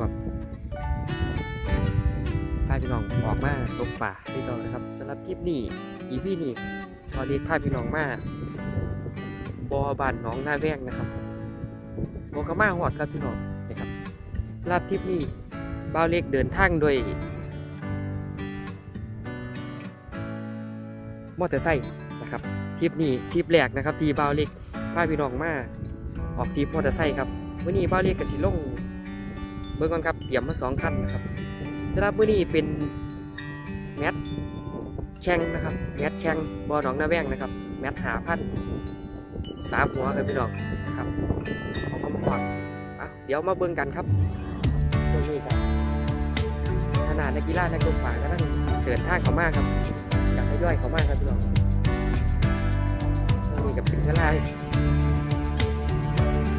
ก่อนพาพี่น้องออกมาตกป่าที่เรานะครับสำหรับคลิปนี้อีพี่นี่พอดีพาพี่น้องมาบอบานน้องหน้าแวงนะครับโบกมาหอดครับพี่น้องนะครับสำหรับคลิปนี้บ่าเล็กเดินทางโดยมอเตอร์ไซค์นะครับทริปนี้ทริปแรกนะครับ ทีบ่าเล็กพาพี่น้องมาออกทริปมอเตอร์ไซค์ครับวันนี้บ่าเล็กกับสิลง เบิ่งก่อนครับเตรียมมาสองคันนะครับสำหรับมื้อนี้เป็นแมตแข่งนะครับแมตแข่งบอหนองนาแวงนะครับ แมตหาพันสามหัวครับพี่น้องนะครับขอบคุณมากอะเดี๋ยวมาเบิ่งกันครับช่วงนี้ครับขนาดนักกีฬานักกฝากก็ต้องเดินทางเขามากครับอยากให้ย่อยเขามากครับพี่น้องช่วงนี้กับเป็นเวลา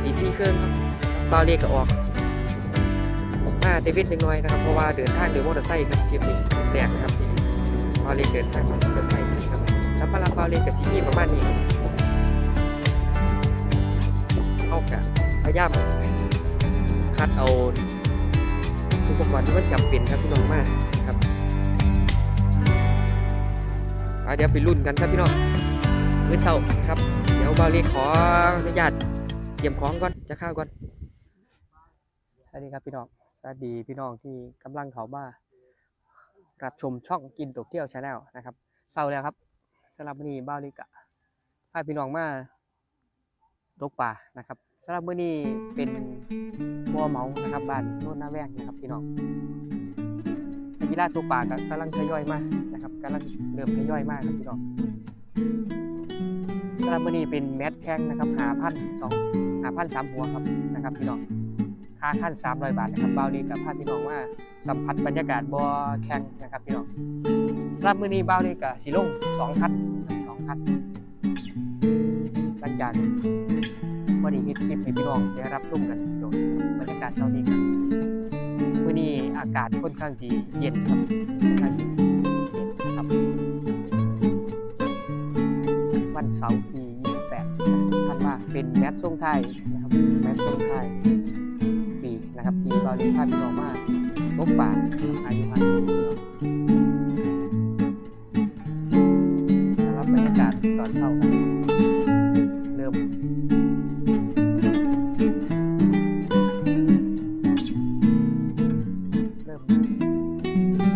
ตีสี่ครึ่งครับเบาเรียกก็ออก มาเดวิดเล็กน้อยนะครับเพราะว่าเดินทางโดยมอเตอร์ไซค์ครับทริปนี้แรกนะครับที่บาเล็กเดินทางมอเตอร์ไซค์ครับแล้วพลังบาเล็กกับซีนี่ประมาณนี้ครับเอากะพยายามคัดเอาอุปกรณ์ที่มันจำเป็นครับพี่น้องมากครับเดี๋ยวไปรุ่นกันครับพี่น้องเมื้อเช้าครับ เดี๋ยวบาเล็กขออนุญาตเตรียมของก่อนจะข้าวก่อนสวัสดีครับพี่น้อง สวัสดีพี่น้องที่กำลังเขามารับชมช่องกินตัวเที่ยวชาแนลนะครับเศร้าแล้วครับสำหรับมื้อนี้บ้าลิกะพาพี่น้องมาตกป่านะครับสำหรับมื้อนี้เป็นบัวเหมานะครับบ้านโน่นหน้าแวกนะครับพี่น้องนักกีฬาตกป่าก็กำลังทยอยมากนะครับกำลังเริ่มทยอยมากครับพี่น้องสำหรับมื้อนี้เป็นแมตช์แข่งนะครับหาพันสองหาพันสามหัวครับนะครับพี่น้อง ค่าขั้น300บาทนะครับเบาลีกับพาพี่น้องว่าสัมผัสบรรยากาศบ่อแข่งนะครับพี่น้องรับมือนี้เบาลีกับสีลง2คัดสองคัดหลังจากวันนี้ฮ็ดคลิปให้พี่น้องได้รับชมกันโดยบรรยากาศเช้านี้ครับมื้อนี้อากาศค่อนข้างที่เย็นครับค่อนข้างเย็นนะครับ วันเสาร์ที่28ธันว่าเป็นแมตช์ส่งไทยนะครับแมตช์ส่งไทย นะครับที่บาลีพาพี่น้องมาตกป่าอายุพันนะครับบรรยากาศตอนเช้าครับเริ่มเริ่ม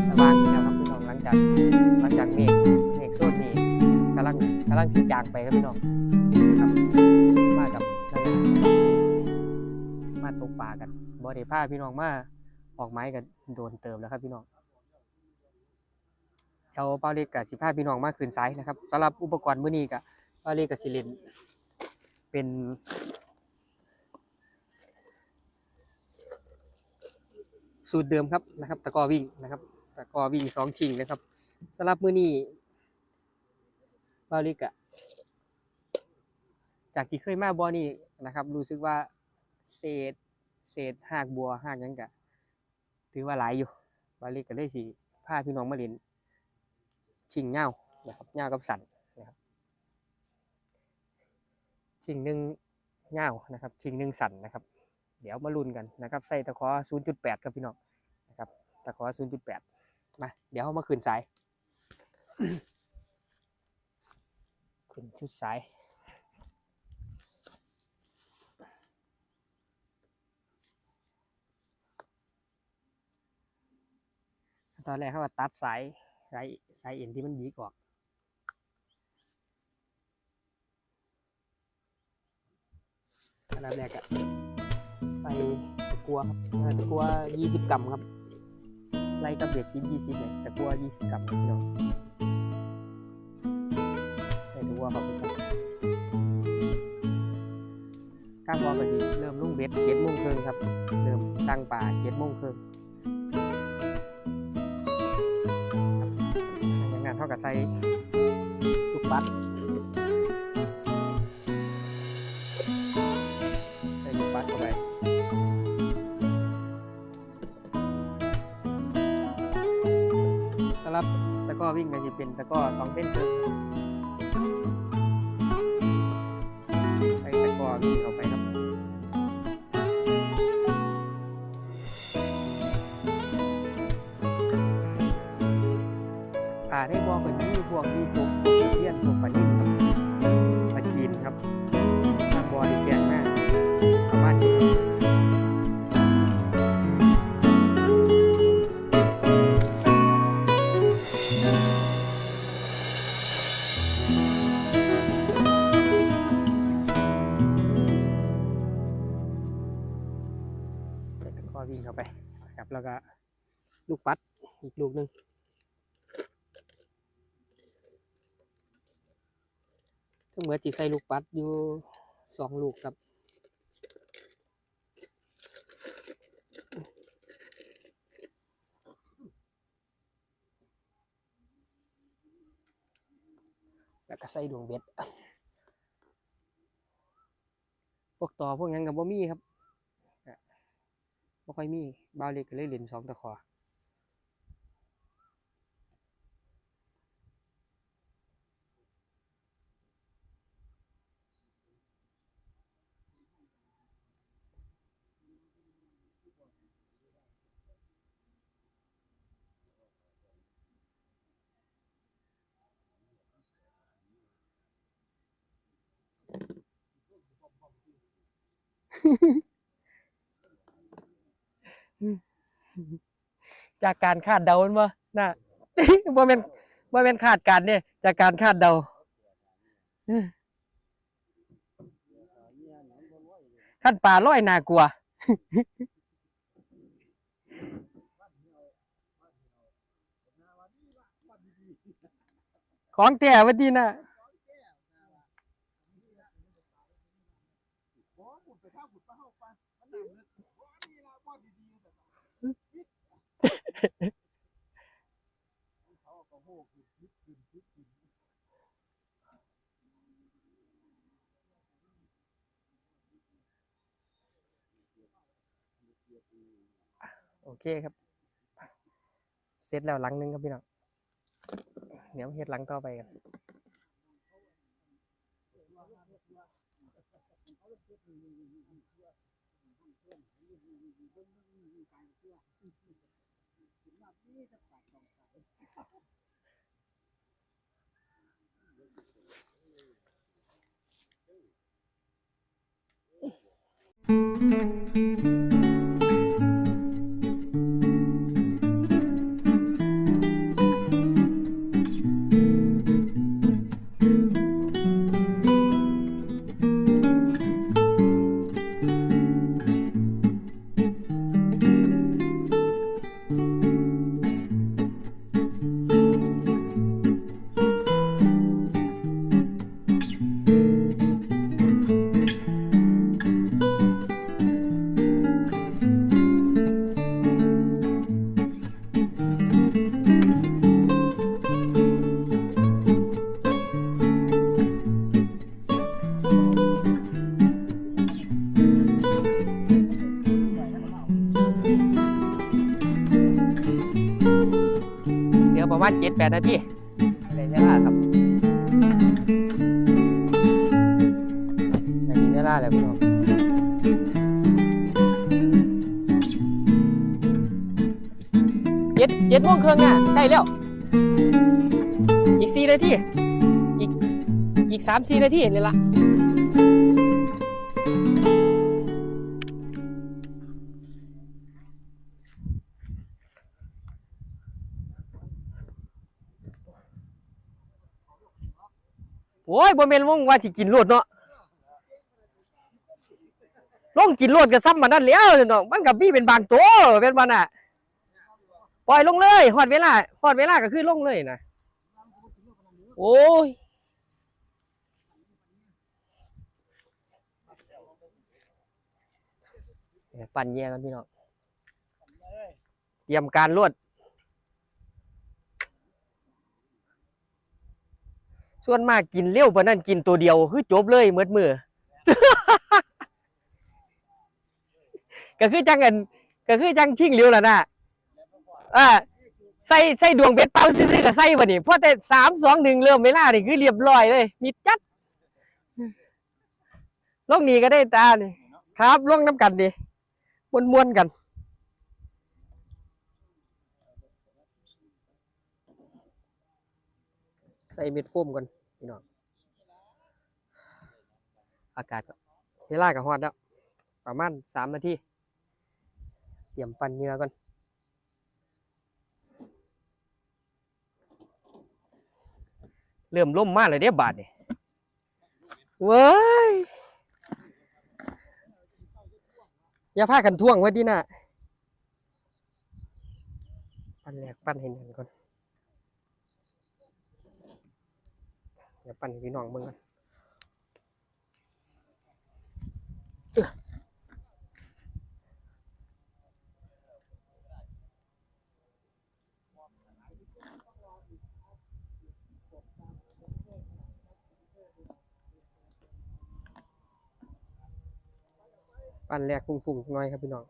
สว่างนแล้วครับพี่น้องหลังจากหลังจากเมฆเมฆโซนนี้กำลังกำลังที่จางไปครับพี่น้องครับมากับนาฬิกามาตกปลากัน บริผ้าพี่น้องมาออกไม้กันโดนเติมแล้วครับพี่น้องแถวเปาเล็กกับสิผ้าพี่น้องมาคืนไซส์นะครับสำหรับอุปกรณ์มื้อนี้กับเปาเล็กกับสิเลนเป็นสูตรเดิมครับนะครับ ตะกอวิ่งนะครับ ตะกอวิ่งสองชิงนะครับสำหรับมื้อนี้เปาเล็กอะจากที่เคยมาบอนี่นะครับ รู้สึกว่าเศษ เศษหากบัวหากยังกะถือว่าหลายอยู่บาลีก็เลยสิพาพี่น้องมาเล่นชิงเงานะครับเงากับสันนะครับชิงหนึ่งเงานะครับ ชิงหนึ่งสันนะครับ เดี๋ยวมาลุ้นกันนะครับ ใส่ตะขอ 0.8ครับพี่น้องนะครับตะขอ 0.8 มาเดี๋ยวเรามาขึ้นสายขึ้นชุดสาย ตอนแรกเขาก็ตัดสายสายสายเอ็นที่มันหยีกออกอันดับแรกอะใส่ตะกัวครับตะกัว 20 กรัมครับไล่กับเบียดซี20เลยตะกัว 20 กรัมครับพี่น้องใส่ตะกัวเข้าไปครับก้างวอก็ดีเริ่มลุ่งเบ็ดเจ็ดโมงครึ่งครับ เริ่มสร้างป่าเจ็ดโมงครึ่ง เท่าก็ใส่ลูกปัดใส่ลูกปัดเข้าไปสำหรับตะก้อวิ่งก็จะเป็นตะก้อสองเส้นครึ่ง ทั้งหมดจีใส่ลูกปัดอยู่สองลูกครับแล้วก็ใส่ดวงเบ็ด พวกต่อพวกยังกับบ่มีครับบ่ค่อยมีบาวเล็กก็เลยเล่นสองตะขอ จากการคาดเดามันบ่น่ะบ่แม่นบ่แม่นคาดการณ์เนี่ยจากการคาดเดาขั้นป่าร้อยน่ากลัวของแท้วัดดีน่ะ โอเคครับ เสร็จแล้วหลังหนึงครับพี่น้อง เดี๋ยวเฮ็ดหลังต่อไปกัน เดี๋ จ็ดแปดนาทีในเวลาครับในนี้เวลาแล้วพี่น้องเจ็ดเจ็ดโมงครึ่งน่ะได้แล้ว อีกสี่นาที อีกอีกสามสี่นาทีนี่ละ โอ้ยบ่แม่นวงว่าสิกินรวดเนาะลงกินรวดก็ซ้ำมานั่นแล้วเนาะมันกับพี่เป็นบางตัวเป็นบ่น่ะปล่อยลงเลยฮอดเวลาฮอดเวลาก็คือลงเลยนะโอ้ยปั่นแย่กันพี่น้องเตรียมการลวด ส่วนมากกินเร็วปานนั้นกินตัวเดียวคือจบเลยเมืดมือก็คือจังกันก็คือจังชิงเร็วแล้วนะอ่าใส่ใส่ดวงเบ็ดเป้าซื้อๆกับใส่บ่นี่เพราะแต่สามสองหนึ่งเริ่มเวลานี่คือเรียบร้อยเลย มีจัดลงนี้ก็ได้ตานี่ครับลงน้ำกันดิมวนมวนๆกัน ใส่เม็ดโฟมก่อนพี่น้องอากาศก็เวลากับฮอดแล้ว ประมาณสามนาทีเตรียมปั่นเหงื่อก่อนเริ่มล่มมากเลยเด้บาทนี่เว้ยอย่าพากันท่วงไว้ดีนะปั้นแรกปั้นให้แน่นก่อน เดี๋ยวปั้นพี่น้องเบิ่งก่อนปั้นแรกฟุ้งๆหน้อยครับพี่น้อง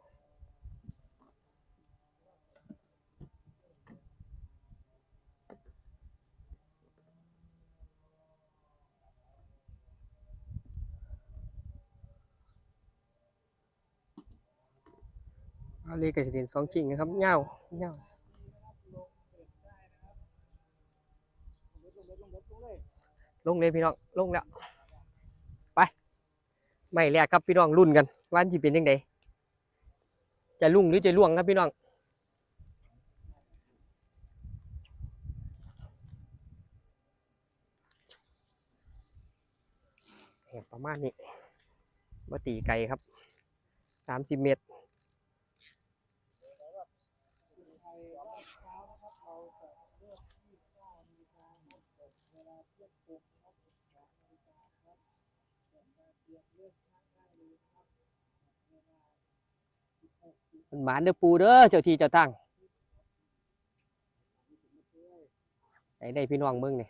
เลยกระสิเด่นสองจริงนะครับเงาเงาลงเลยพี่น้อง ลงแล้ว ไป ไม่แรกครับพี่น้องรุ่นกันว่าจะเป็นยังไงจะลุ่งหรือจะล่วงครับพี่น้องประมาณนี้มาตีไก่ครับสามสิบเมตร มันหมานเด้อปูเด้อเจ้าที่เจ้าตั้งไอ้ได้พี่น้องมึงนี่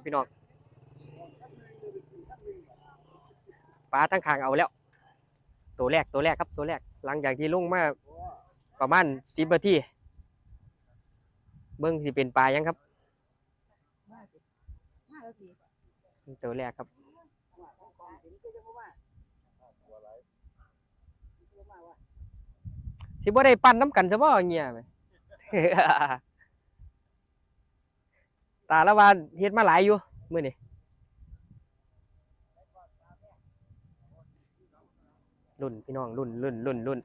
ครับพี่น้องปลาตั้งคางเอาแล้ว ตัวแรกตัวแรกครับตัวแรก หลังจากที่ลงมาประมาณสิบนาทีเบิ้งสิเป็นปลายังครับตัวแรกครับสิบ่ได้ปั่นน้ำกันซะบ่เงี้ยไหม ตาละวานเฮ็ดมาหลายอยู่มื้อนี้รุ่นพี่น้องรุ่นรุ่นรุ่นรุ่น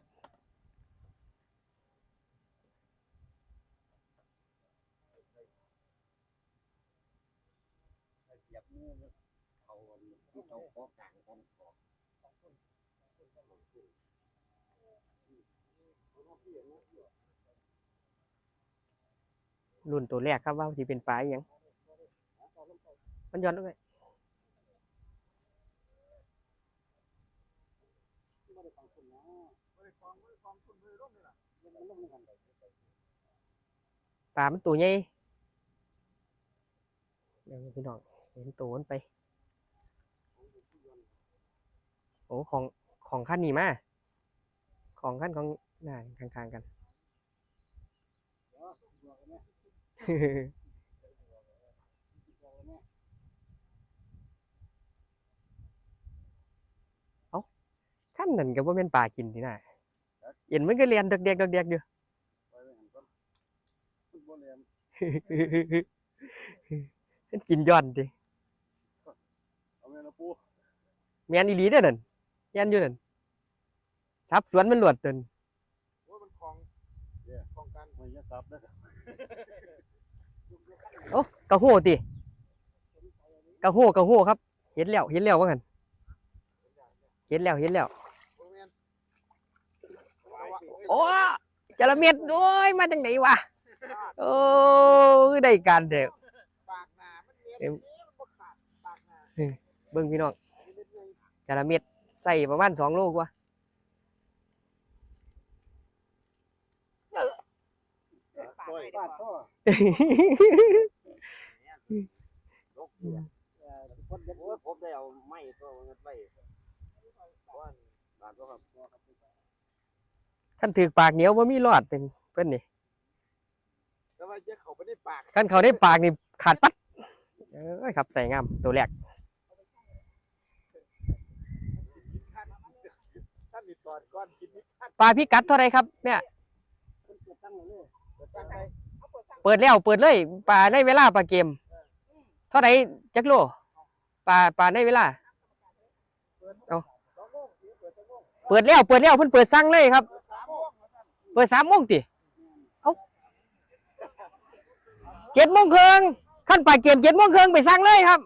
รุ่นตัวแรกครับว่าที่เป็นปลาอหยัง มันย้อนลงไปปลามันตัวใหญ่เดี๋ยวพี่น้องเห็นตัวมันไป โอ้ของของขั้นนี้มาของขั้นของน่าข้างๆกัน เอา ขั้นนั่นก็บ่แม่นปลากินที่น่ะเห็นมันก็เรียนดอกแดกดอกแดกอยู่มันกินย้อนดิเอาแม่นะปูแม่นอีหลีเด้อนั่นแม่นอยู่นั่นสับสวนมันหลวดเดินโอ้ยมันคลองเนี่ยคลองกันมันจะซับนะครับโอ้กระโหติกระโหกระโหครับ เห็นแล้วเห็นแล้วว่างั้นเห็นแล้วเห็นแล้วโอ้ยแม่น โอ้จระเม็ดโอ้ยมาจากไหนวะโอ้ยได้การเด็กปลาเอ็มเออเบิ่งพี่น้องจาระเม็ดใส่ประมาณสองโลกว่าต้อยบาดท่อผมผมได้เอาไม้ตัวนั้นไปว่าบาดตัวครับ ท่านถือปากเหนียวว่ามีรอดเป็นเพิ่นนี่แต่ว่าจะเข้าไปในปากท่านเขาได้ปากนี่ขาดปัดเอ้ยครับใส่งามตัวแรกท่านมีตอนก้อนกินนิดท่านปลาพี่กัดเท่าไรครับเนี่ยเปิดตั้งเลยเปิดตั้งไปเปิดแล้วเปิดเลยปลาในเวลาปลาเกม เท่าไรจักโลปลาปลาในเวลาสองโมงเปิดสองโมงเปิดแล้วเปิดแล้วเพิ่นเปิดสั่งเลยครับ เปิดสามโมงเปิดสามโมงติเอ้าเจ็ดโมงครึ่งขั้นปลาเกมเจ็ดโมงครึ่งไปสั่งเลยครับ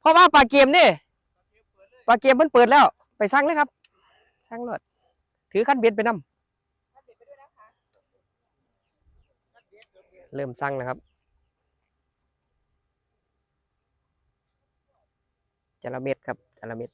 เพราะว่าปลาเกมนี่ปลาเกมมันเปิดแล้ว ไปสั่งเลยครับสั่งรถถือขั้นเบ็ดไปนำเริ่มสั่งนะครับจระเม็ดครับจระเม็ด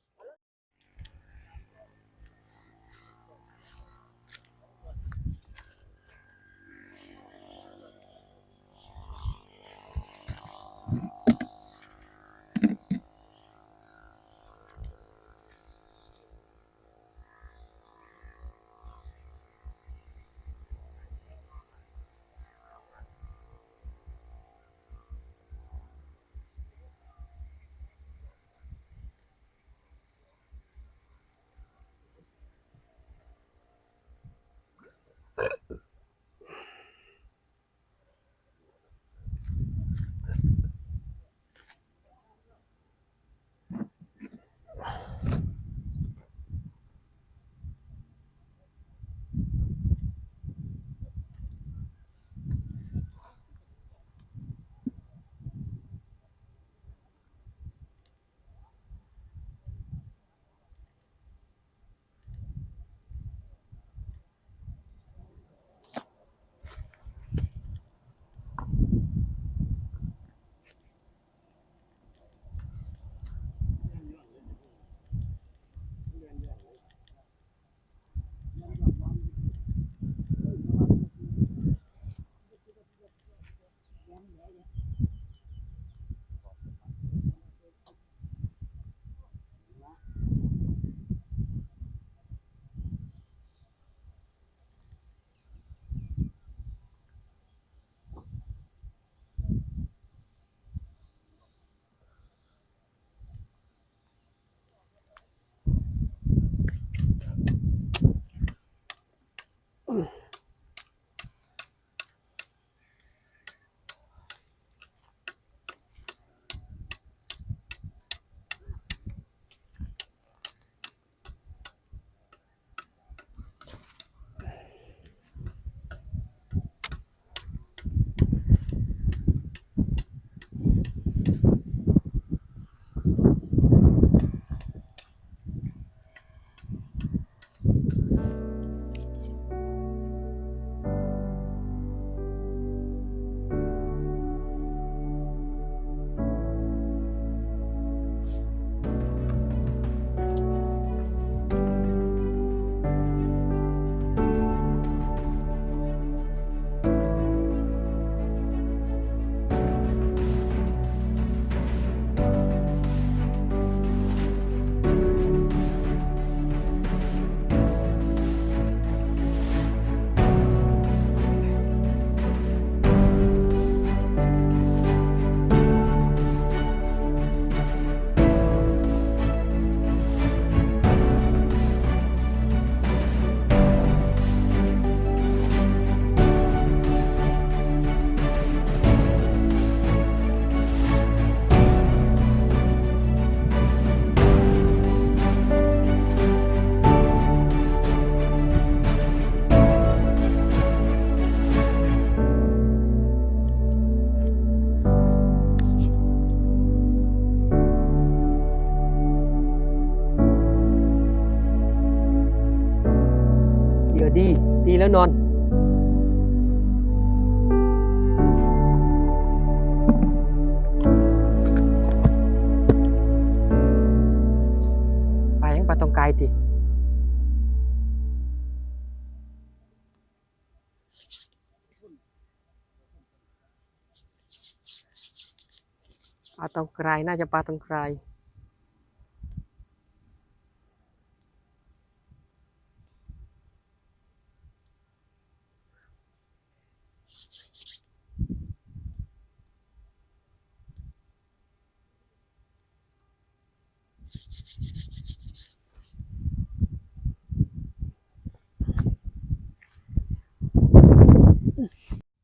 అతను క్రాయ్ నా చెప్ప అతను cry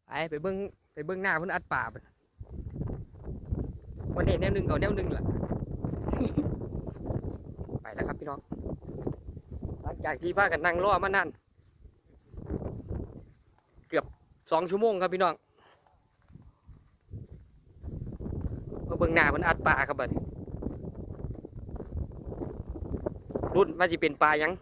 ai phải bưng phải bưng nào vẫn ăn bà วันนี้แนวหนึ่งเอาแนวหนึ่งล่ะ ไปแล้วครับพี่น้อง หลังจากที่พากันนั่งรอมานานเกือบสองชั่วโมงครับพี่น้องมาเบิ้งหน้าเพิ่นอัดป่าครับบัดรุ่นว่าจะเป็นปลายัง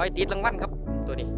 ขอยติดรางวัลครับตัวนี้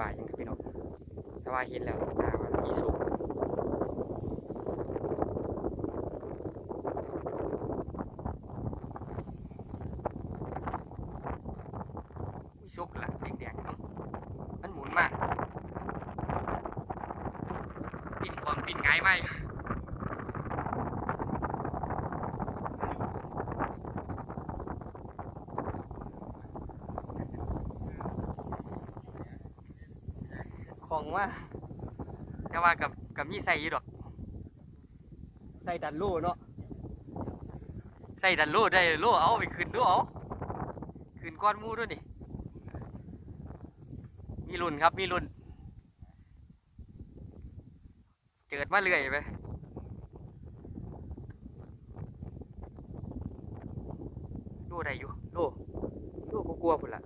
ป่ายังครับพี่น้องแต่ว่าเห็นแล้วตามันอีสุกอีสุกละแดงๆมันหมุนมากปินความปินง่ายไหมขอ งว่าแต่ว่ากับกับมีใส่อยู่ดอกใส่ดันโล่เนาะใส่ดันโล่ได้โล่เอาไปขึ้นดูเอาขึ้นก้อนหมูด้วยนี่มีรุ่นครับมีรุ่นเจิดมาเรื่อยไปโล่ได้อยู่โล่โล่ก็กลัวพุ่นละ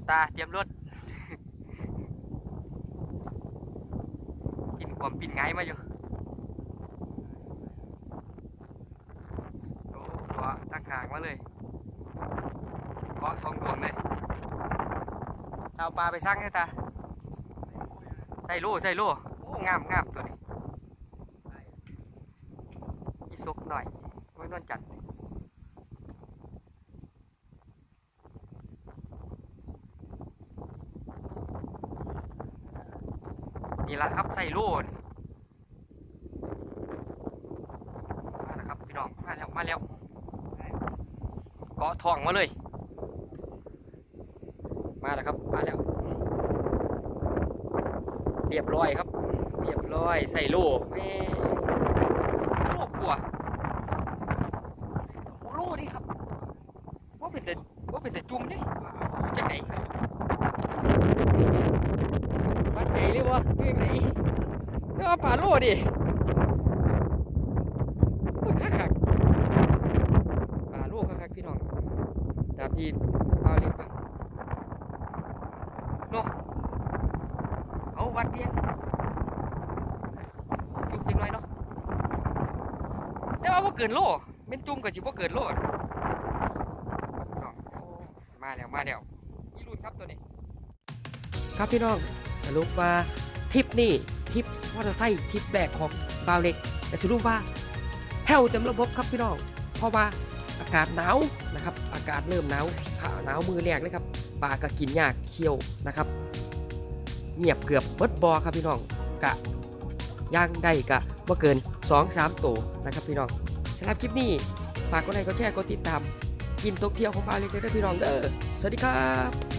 เตาเตรียมรถกินความปินไงมาอยู่โอ้เกาะตั้งหางมาเลยเกาะสองดวงเลยเอาปลาไปสั่งให้ตาใส่ล่ใส่ล่โอ้งามงามตัวนี้อีสุกหน่อยไม่นวลจัดนี่ ละครับใส่โล่นี่มาแล้วครับพี่น้องมาแล้วมาแล้วเกาะทองมาเลย มาแล้วครับมาแล้ว เรียบร้อยครับ เรียบร้อยใส่โล่แม่ ดิคักคักปลาลูกคักคักพี่น้องดามที่ปลาเล็กไปเนาะเอาวัดเดียงจุ่มจิงหน่อยเนาะแต่ว่าพวกเกินโลเป็นจุ่มกับจิพวกเกินโลดมาแล้วมาแล้วอีรุ่นครับตัวนี้ ครับพี่น้องสรุปว่า ทริปนี้ทริปมอเตอร์ไซค์ทริปแบกของบาวเล็กแต่สรุปว่าแห้วเต็มระบบครับพี่น้อง เพราะว่าอากาศหนาวนะครับ อากาศเริ่มหนาวผ่าหนาวมือแรกเลยครับปลาก็กินยากเคี้ยวนะครับ เงียบเกือบเบิดบอครับพี่น้องกะย่างได้กะว่าเกิน 2-3ตัวนะครับพี่น้องสำหรับคลิปนี้ฝากกดไลค์กดแชร์กดติดตาม กินโตเกียวของบาวเล็กเด้อพี่น้องเด้อสวัสดีครับ